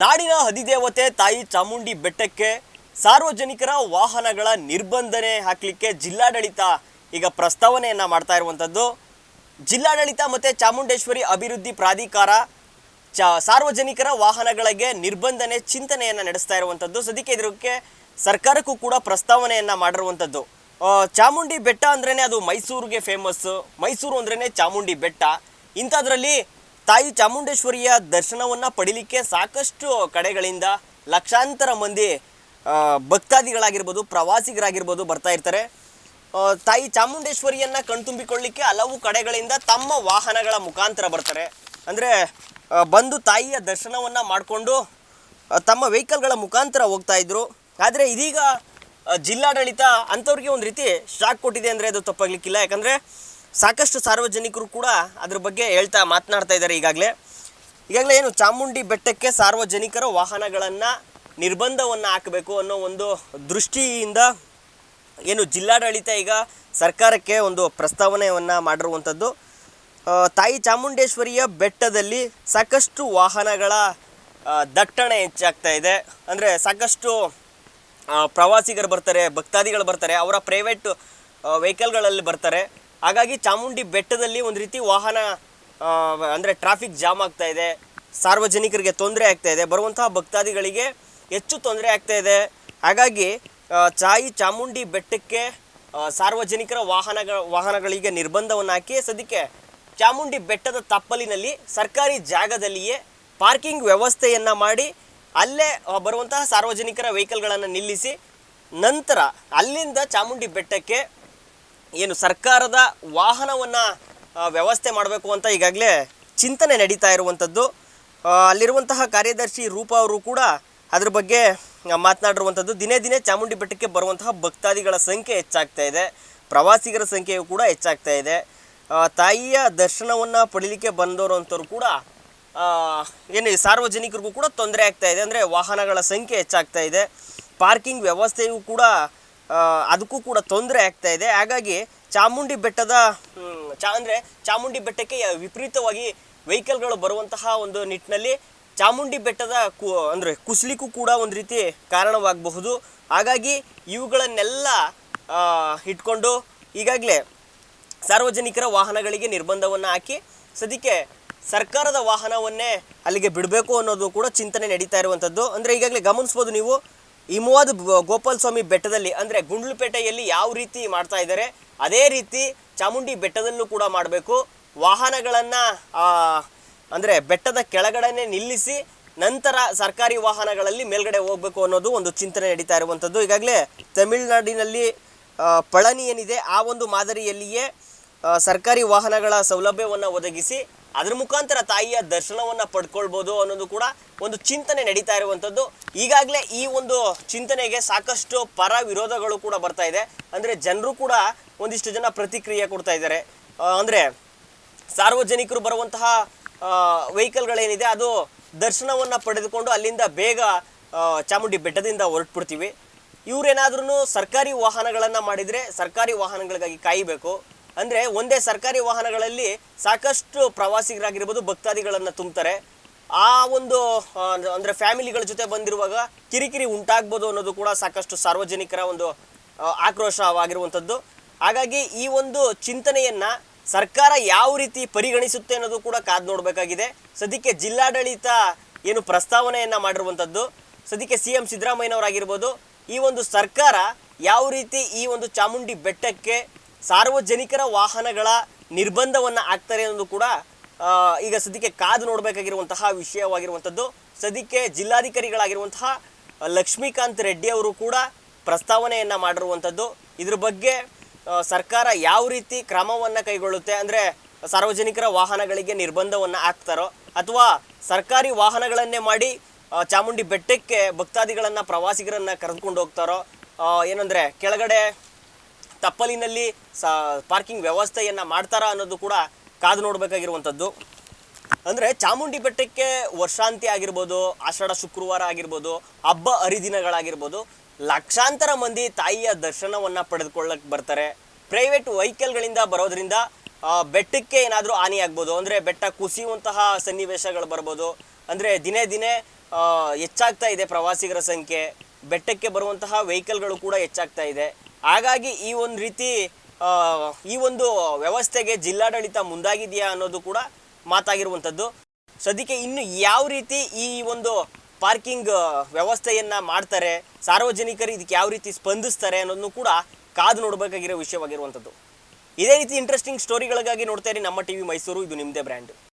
ನಾಡಿನ ಹದಿದೇವತೆ ತಾಯಿ ಚಾಮುಂಡಿ ಬೆಟ್ಟಕ್ಕೆ ಸಾರ್ವಜನಿಕರ ವಾಹನಗಳ ನಿರ್ಬಂಧನೆ ಹಾಕಲಿಕ್ಕೆ ಜಿಲ್ಲಾಡಳಿತ ಈಗ ಪ್ರಸ್ತಾವನೆಯನ್ನ ಮಾಡ್ತಾ ಇರುವಂಥದ್ದು ಜಿಲ್ಲಾಡಳಿತ ಮತ್ತು ಚಾಮುಂಡೇಶ್ವರಿ ಅಭಿವೃದ್ಧಿ ಪ್ರಾಧಿಕಾರ ಚ ಸಾರ್ವಜನಿಕರ ವಾಹನಗಳಿಗೆ ನಿರ್ಬಂಧನೆ ಚಿಂತನೆಯನ್ನು ನಡೆಸ್ತಾ ಇರುವಂಥದ್ದು ಸದ್ಯಕ್ಕೆ ಇದಕ್ಕೆ ಸರ್ಕಾರಕ್ಕೂ ಕೂಡ ಪ್ರಸ್ತಾವನೆಯನ್ನು ಮಾಡಿರುವಂಥದ್ದು ಚಾಮುಂಡಿ ಬೆಟ್ಟ ಅಂದ್ರೇ ಅದು ಮೈಸೂರಿಗೆ ಫೇಮಸ್ಸು ಮೈಸೂರು ಅಂದ್ರೇ ಚಾಮುಂಡಿ ಬೆಟ್ಟ. ಇಂಥದ್ರಲ್ಲಿ ತಾಯಿ ಚಾಮುಂಡೇಶ್ವರಿಯ ದರ್ಶನವನ್ನು ಪಡಿಲಿಕ್ಕೆ ಸಾಕಷ್ಟು ಕಡೆಗಳಿಂದ ಲಕ್ಷಾಂತರ ಮಂದಿ ಭಕ್ತಾದಿಗಳಾಗಿರ್ಬೋದು, ಪ್ರವಾಸಿಗರಾಗಿರ್ಬೋದು ಬರ್ತಾ ಇರ್ತಾರೆ. ತಾಯಿ ಚಾಮುಂಡೇಶ್ವರಿಯನ್ನ ಕಣ್ತುಂಬಿಕೊಳ್ಳಿಕ್ಕೆ ಹಲವು ಕಡೆಗಳಿಂದ ತಮ್ಮ ವಾಹನಗಳ ಮುಖಾಂತರ ಬರ್ತಾರೆ. ಅಂದರೆ ಬಂದು ತಾಯಿಯ ದರ್ಶನವನ್ನು ಮಾಡಿಕೊಂಡು ತಮ್ಮ ವೆಹಿಕಲ್ಗಳ ಮುಖಾಂತರ ಹೋಗ್ತಾ ಇದ್ರು. ಆದರೆ ಇದೀಗ ಜಿಲ್ಲಾಡಳಿತ ಅಂಥವ್ರಿಗೆ ಒಂದು ರೀತಿ ಶಾಕ್ ಕೊಟ್ಟಿದೆ ಅಂದರೆ ಅದು ತಪ್ಪಾಗ್ಲಿಕ್ಕಿಲ್ಲ. ಯಾಕಂದರೆ ಸಾಕಷ್ಟು ಸಾರ್ವಜನಿಕರು ಕೂಡ ಅದ್ರ ಬಗ್ಗೆ ಹೇಳ್ತಾ ಮಾತನಾಡ್ತಾ ಇದ್ದಾರೆ ಈಗಾಗಲೇ. ಈಗಾಗಲೇ ಏನು ಚಾಮುಂಡಿ ಬೆಟ್ಟಕ್ಕೆ ಸಾರ್ವಜನಿಕರ ವಾಹನಗಳನ್ನು ನಿರ್ಬಂಧವನ್ನು ಹಾಕಬೇಕು ಅನ್ನೋ ಒಂದು ದೃಷ್ಟಿಯಿಂದ ಏನು ಜಿಲ್ಲಾಡಳಿತ ಈಗ ಸರ್ಕಾರಕ್ಕೆ ಒಂದು ಪ್ರಸ್ತಾವನೆಯನ್ನು ಮಾಡಿರುವಂಥದ್ದು. ತಾಯಿ ಚಾಮುಂಡೇಶ್ವರಿಯ ಬೆಟ್ಟದಲ್ಲಿ ಸಾಕಷ್ಟು ವಾಹನಗಳ ದಟ್ಟಣೆ ಹೆಚ್ಚಾಗ್ತಾ ಇದೆ. ಅಂದರೆ ಸಾಕಷ್ಟು ಪ್ರವಾಸಿಗರು ಬರ್ತಾರೆ, ಭಕ್ತಾದಿಗಳು ಬರ್ತಾರೆ, ಅವರ ಪ್ರೈವೇಟ್ ವೆಹಿಕಲ್ಗಳಲ್ಲಿ ಬರ್ತಾರೆ. ಹಾಗಾಗಿ ಚಾಮುಂಡಿ ಬೆಟ್ಟದಲ್ಲಿ ಒಂದು ರೀತಿ ವಾಹನ ಅಂದರೆ ಟ್ರಾಫಿಕ್ ಜಾಮ್ ಆಗ್ತಾ ಇದೆ. ಸಾರ್ವಜನಿಕರಿಗೆ ತೊಂದರೆ ಆಗ್ತಾ ಇದೆ. ಬರುವಂತಹ ಭಕ್ತಾದಿಗಳಿಗೆ ಹೆಚ್ಚು ತೊಂದರೆ ಆಗ್ತಾ ಇದೆ. ಹಾಗಾಗಿ ಚಾಯಿ ಚಾಮುಂಡಿ ಬೆಟ್ಟಕ್ಕೆ ಸಾರ್ವಜನಿಕರ ವಾಹನಗಳ ವಾಹನಗಳಿಗೆ ನಿರ್ಬಂಧವನ್ನು ಹಾಕಿ ಸದ್ಯಕ್ಕೆ ಚಾಮುಂಡಿ ಬೆಟ್ಟದ ತಪ್ಪಲಿನಲ್ಲಿ ಸರ್ಕಾರಿ ಜಾಗದಲ್ಲಿಯೇ ಪಾರ್ಕಿಂಗ್ ವ್ಯವಸ್ಥೆಯನ್ನು ಮಾಡಿ ಅಲ್ಲೇ ಬರುವಂತಹ ಸಾರ್ವಜನಿಕರ ವೆಹಿಕಲ್ಗಳನ್ನು ನಿಲ್ಲಿಸಿ ನಂತರ ಅಲ್ಲಿಂದ ಚಾಮುಂಡಿ ಬೆಟ್ಟಕ್ಕೆ ಏನು ಸರ್ಕಾರದ ವಾಹನವನ್ನು ವ್ಯವಸ್ಥೆ ಮಾಡಬೇಕು ಅಂತ ಈಗಾಗಲೇ ಚಿಂತನೆ ನಡೀತಾ ಇರುವಂಥದ್ದು ಅಲ್ಲಿರುವಂತಹ ಕಾರ್ಯದರ್ಶಿ ರೂಪ ಅವರು ಕೂಡ ಅದ್ರ ಬಗ್ಗೆ ಮಾತನಾಡಿರುವಂಥದ್ದು ದಿನೇ ದಿನೇ ಚಾಮುಂಡಿ ಬೆಟ್ಟಕ್ಕೆ ಬರುವಂತಹ ಭಕ್ತಾದಿಗಳ ಸಂಖ್ಯೆ ಹೆಚ್ಚಾಗ್ತಾ ಇದೆ. ಪ್ರವಾಸಿಗರ ಸಂಖ್ಯೆಯು ಕೂಡ ಹೆಚ್ಚಾಗ್ತಾ ಇದೆ. ತಾಯಿಯ ದರ್ಶನವನ್ನು ಪಡೀಲಿಕ್ಕೆ ಬಂದವರು ಅಂಥವ್ರು ಕೂಡ ಏನು ಸಾರ್ವಜನಿಕರಿಗೂ ಕೂಡ ತೊಂದರೆ ಆಗ್ತಾ ಇದೆ. ಅಂದರೆ ವಾಹನಗಳ ಸಂಖ್ಯೆ ಹೆಚ್ಚಾಗ್ತಾ ಇದೆ. ಪಾರ್ಕಿಂಗ್ ವ್ಯವಸ್ಥೆಯು ಕೂಡ ಅದಕ್ಕೂ ಕೂಡ ತೊಂದರೆ ಆಗ್ತಾ ಇದೆ. ಹಾಗಾಗಿ ಚಾಮುಂಡಿ ಬೆಟ್ಟದ ಚಾ ಅಂದರೆ ಚಾಮುಂಡಿ ಬೆಟ್ಟಕ್ಕೆ ವಿಪರೀತವಾಗಿ ವೆಹಿಕಲ್ಗಳು ಬರುವಂತಹ ಒಂದು ನಿಟ್ಟಿನಲ್ಲಿ ಚಾಮುಂಡಿ ಬೆಟ್ಟದ ಕು, ಅಂದರೆ ಕುಸ್ಲಿಕ್ಕೂ ಕೂಡ ಒಂದು ರೀತಿ ಕಾರಣವಾಗಬಹುದು. ಹಾಗಾಗಿ ಇವುಗಳನ್ನೆಲ್ಲ ಇಟ್ಕೊಂಡು ಈಗಾಗಲೇ ಸಾರ್ವಜನಿಕರ ವಾಹನಗಳಿಗೆ ನಿರ್ಬಂಧವನ್ನು ಹಾಕಿ ಸದ್ಯಕ್ಕೆ ಸರ್ಕಾರದ ವಾಹನವನ್ನೇ ಅಲ್ಲಿಗೆ ಬಿಡಬೇಕು ಅನ್ನೋದು ಕೂಡ ಚಿಂತನೆ ನಡೀತಾ ಇರುವಂಥದ್ದು ಅಂದರೆ ಈಗಾಗಲೇ ಗಮನಿಸ್ಬೋದು ನೀವು ಹಿಮವಾದ ಗೋಪಾಲ ಸ್ವಾಮಿ ಬೆಟ್ಟದಲ್ಲಿ, ಅಂದರೆ ಗುಂಡ್ಲುಪೇಟೆಯಲ್ಲಿ ಯಾವ ರೀತಿ ಮಾಡ್ತಾ ಇದ್ದಾರೆ, ಅದೇ ರೀತಿ ಚಾಮುಂಡಿ ಬೆಟ್ಟದಲ್ಲೂ ಕೂಡ ಮಾಡಬೇಕು. ವಾಹನಗಳನ್ನು ಅಂದರೆ ಬೆಟ್ಟದ ಕೆಳಗಡೆ ನಿಲ್ಲಿಸಿ, ನಂತರ ಸರ್ಕಾರಿ ವಾಹನಗಳಲ್ಲಿ ಮೇಲ್ಗಡೆ ಹೋಗಬೇಕು ಅನ್ನೋದು ಒಂದು ಚಿಂತನೆ ನಡೀತಾ ಇರುವಂಥದ್ದು. ಈಗಾಗಲೇ ತಮಿಳುನಾಡಿನಲ್ಲಿ ಪಳನಿ ಏನಿದೆ ಆ ಒಂದು ಮಾದರಿಯಲ್ಲಿಯೇ ಸರ್ಕಾರಿ ವಾಹನಗಳ ಸೌಲಭ್ಯವನ್ನು ಒದಗಿಸಿ ಅದ್ರ ಮುಖಾಂತರ ತಾಯಿಯ ದರ್ಶನವನ್ನು ಪಡ್ಕೊಳ್ಬೋದು ಅನ್ನೋದು ಕೂಡ ಒಂದು ಚಿಂತನೆ ನಡೀತಾ ಇರುವಂಥದ್ದು. ಈಗಾಗಲೇ ಈ ಒಂದು ಚಿಂತನೆಗೆ ಸಾಕಷ್ಟು ಪರ ವಿರೋಧಗಳು ಕೂಡ ಬರ್ತಾ ಇದೆ. ಅಂದರೆ ಜನರು ಕೂಡ ಒಂದಿಷ್ಟು ಜನ ಪ್ರತಿಕ್ರಿಯೆ ಕೊಡ್ತಾ ಇದ್ದಾರೆ. ಅಂದರೆ ಸಾರ್ವಜನಿಕರು ಬರುವಂತಹ ವೆಹಿಕಲ್ಗಳೇನಿದೆ ಅದು ದರ್ಶನವನ್ನು ಪಡೆದುಕೊಂಡು ಅಲ್ಲಿಂದ ಬೇಗ ಚಾಮುಂಡಿ ಬೆಟ್ಟದಿಂದ ಹೊರಟ್ಬಿಡ್ತೀವಿ. ಇವರೇನಾದ್ರೂ ಸರ್ಕಾರಿ ವಾಹನಗಳನ್ನು ಮಾಡಿದರೆ ಸರ್ಕಾರಿ ವಾಹನಗಳಿಗಾಗಿ ಕಾಯಬೇಕು. ಅಂದರೆ ಒಂದೇ ಸರ್ಕಾರಿ ವಾಹನಗಳಲ್ಲಿ ಸಾಕಷ್ಟು ಪ್ರವಾಸಿಗರಾಗಿರ್ಬೋದು, ಭಕ್ತಾದಿಗಳನ್ನು ತುಂಬ್ತಾರೆ. ಆ ಒಂದು ಅಂದ್ರೆ ಫ್ಯಾಮಿಲಿಗಳ ಜೊತೆ ಬಂದಿರುವಾಗ ಕಿರಿಕಿರಿ ಉಂಟಾಗ್ಬೋದು ಅನ್ನೋದು ಕೂಡ ಸಾಕಷ್ಟು ಸಾರ್ವಜನಿಕರ ಒಂದು ಆಕ್ರೋಶವಾಗಿರುವಂಥದ್ದು. ಹಾಗಾಗಿ ಈ ಒಂದು ಚಿಂತನೆಯನ್ನ ಸರ್ಕಾರ ಯಾವ ರೀತಿ ಪರಿಗಣಿಸುತ್ತೆ ಅನ್ನೋದು ಕೂಡ ಕಾದು ನೋಡಬೇಕಾಗಿದೆ. ಸದ್ಯಕ್ಕೆ ಜಿಲ್ಲಾಡಳಿತ ಏನು ಪ್ರಸ್ತಾವನೆಯನ್ನ ಮಾಡಿರುವಂಥದ್ದು. ಸದ್ಯಕ್ಕೆ ಸಿ ಎಂ ಸಿದ್ದರಾಮಯ್ಯನವರಾಗಿರ್ಬೋದು. ಈ ಒಂದು ಸರ್ಕಾರ ಯಾವ ರೀತಿ ಈ ಒಂದು ಚಾಮುಂಡಿ ಬೆಟ್ಟಕ್ಕೆ ಸಾರ್ವಜನಿಕರ ವಾಹನಗಳ ನಿರ್ಬಂಧವನ್ನು ಆಗ್ತಾರೆ ಅನ್ನೋದು ಕೂಡ ಈಗ ಸದ್ಯಕ್ಕೆ ಕಾದು ನೋಡಬೇಕಾಗಿರುವಂತಹ ವಿಷಯವಾಗಿರುವಂಥದ್ದು. ಸದ್ಯಕ್ಕೆ ಜಿಲ್ಲಾಧಿಕಾರಿಗಳಾಗಿರುವಂತಹ ಲಕ್ಷ್ಮೀಕಾಂತ್ ರೆಡ್ಡಿ ಅವರು ಕೂಡ ಪ್ರಸ್ತಾವನೆಯನ್ನು ಮಾಡಿರುವಂಥದ್ದು. ಇದ್ರ ಬಗ್ಗೆ ಸರ್ಕಾರ ಯಾವ ರೀತಿ ಕ್ರಮವನ್ನು ಕೈಗೊಳ್ಳುತ್ತೆ ಅಂದರೆ ಸಾರ್ವಜನಿಕರ ವಾಹನಗಳಿಗೆ ನಿರ್ಬಂಧವನ್ನು ಹಾಕ್ತಾರೋ ಅಥವಾ ಸರ್ಕಾರಿ ವಾಹನಗಳನ್ನೇ ಮಾಡಿ ಚಾಮುಂಡಿ ಬೆಟ್ಟಕ್ಕೆ ಭಕ್ತಾದಿಗಳನ್ನು ಪ್ರವಾಸಿಗರನ್ನು ಕರೆದುಕೊಂಡು ಹೋಗ್ತಾರೋ ಏನಂದರೆ ಏನಂದ್ರೆ ಕೆಳಗಡೆ ತಪ್ಪಲಿನಲ್ಲಿ ಸ ಪಾರ್ಕಿಂಗ್ ವ್ಯವಸ್ಥೆಯನ್ನು ಮಾಡ್ತಾರಾ ಅನ್ನೋದು ಕೂಡ ಕಾದು ನೋಡಬೇಕಾಗಿರುವಂಥದ್ದು. ಅಂದರೆ ಚಾಮುಂಡಿ ಬೆಟ್ಟಕ್ಕೆ ವರ್ಷಾಂತಿ ಆಗಿರ್ಬೋದು, ಆಷಾಢ ಶುಕ್ರವಾರ ಆಗಿರ್ಬೋದು, ಹಬ್ಬ ಹರಿದಿನಗಳಾಗಿರ್ಬೋದು, ಲಕ್ಷಾಂತರ ಮಂದಿ ತಾಯಿಯ ದರ್ಶನವನ್ನು ಪಡೆದುಕೊಳ್ಳಕ್ಕೆ ಬರ್ತಾರೆ. ಪ್ರೈವೇಟ್ ವೆಹಿಕಲ್ಗಳಿಂದ ಬರೋದ್ರಿಂದ ಬೆಟ್ಟಕ್ಕೆ ಏನಾದರೂ ಹಾನಿ ಆಗ್ಬೋದು. ಅಂದರೆ ಬೆಟ್ಟ ಕುಸಿಯುವಂತಹ ಸನ್ನಿವೇಶಗಳು ಬರ್ಬೋದು. ಅಂದರೆ ದಿನೇ ದಿನೇ ಹೆಚ್ಚಾಗ್ತಾ ಇದೆ ಪ್ರವಾಸಿಗರ ಸಂಖ್ಯೆ. ಬೆಟ್ಟಕ್ಕೆ ಬರುವಂತಹ ವೆಹಿಕಲ್ಗಳು ಕೂಡ ಹೆಚ್ಚಾಗ್ತಾ ಇದೆ. ಹಾಗಾಗಿ ಈ ಒಂದು ರೀತಿ ಈ ಒಂದು ವ್ಯವಸ್ಥೆಗೆ ಜಿಲ್ಲಾಡಳಿತ ಮುಂದಾಗಿದೆಯಾ ಅನ್ನೋದು ಕೂಡ ಮಾತಾಗಿರುವಂಥದ್ದು. ಸದ್ಯಕ್ಕೆ ಇನ್ನು ಯಾವ ರೀತಿ ಈ ಒಂದು ಪಾರ್ಕಿಂಗ್ ವ್ಯವಸ್ಥೆಯನ್ನು ಮಾಡ್ತಾರೆ, ಸಾರ್ವಜನಿಕರು ಇದಕ್ಕೆ ಯಾವ ರೀತಿ ಸ್ಪಂದಿಸ್ತಾರೆ ಅನ್ನೋದನ್ನು ಕೂಡ ಕಾದು ನೋಡಬೇಕಾಗಿರೋ ವಿಷಯವಾಗಿರುವಂಥದ್ದು. ಇದೇ ರೀತಿ ಇಂಟ್ರೆಸ್ಟಿಂಗ್ ಸ್ಟೋರಿಗಳಿಗಾಗಿ ನೋಡ್ತಾ ಇರಿ ನಮ್ಮ ಟಿವಿ ಮೈಸೂರು, ಇದು ನಿಮ್ಮದೇ ಬ್ರ್ಯಾಂಡ್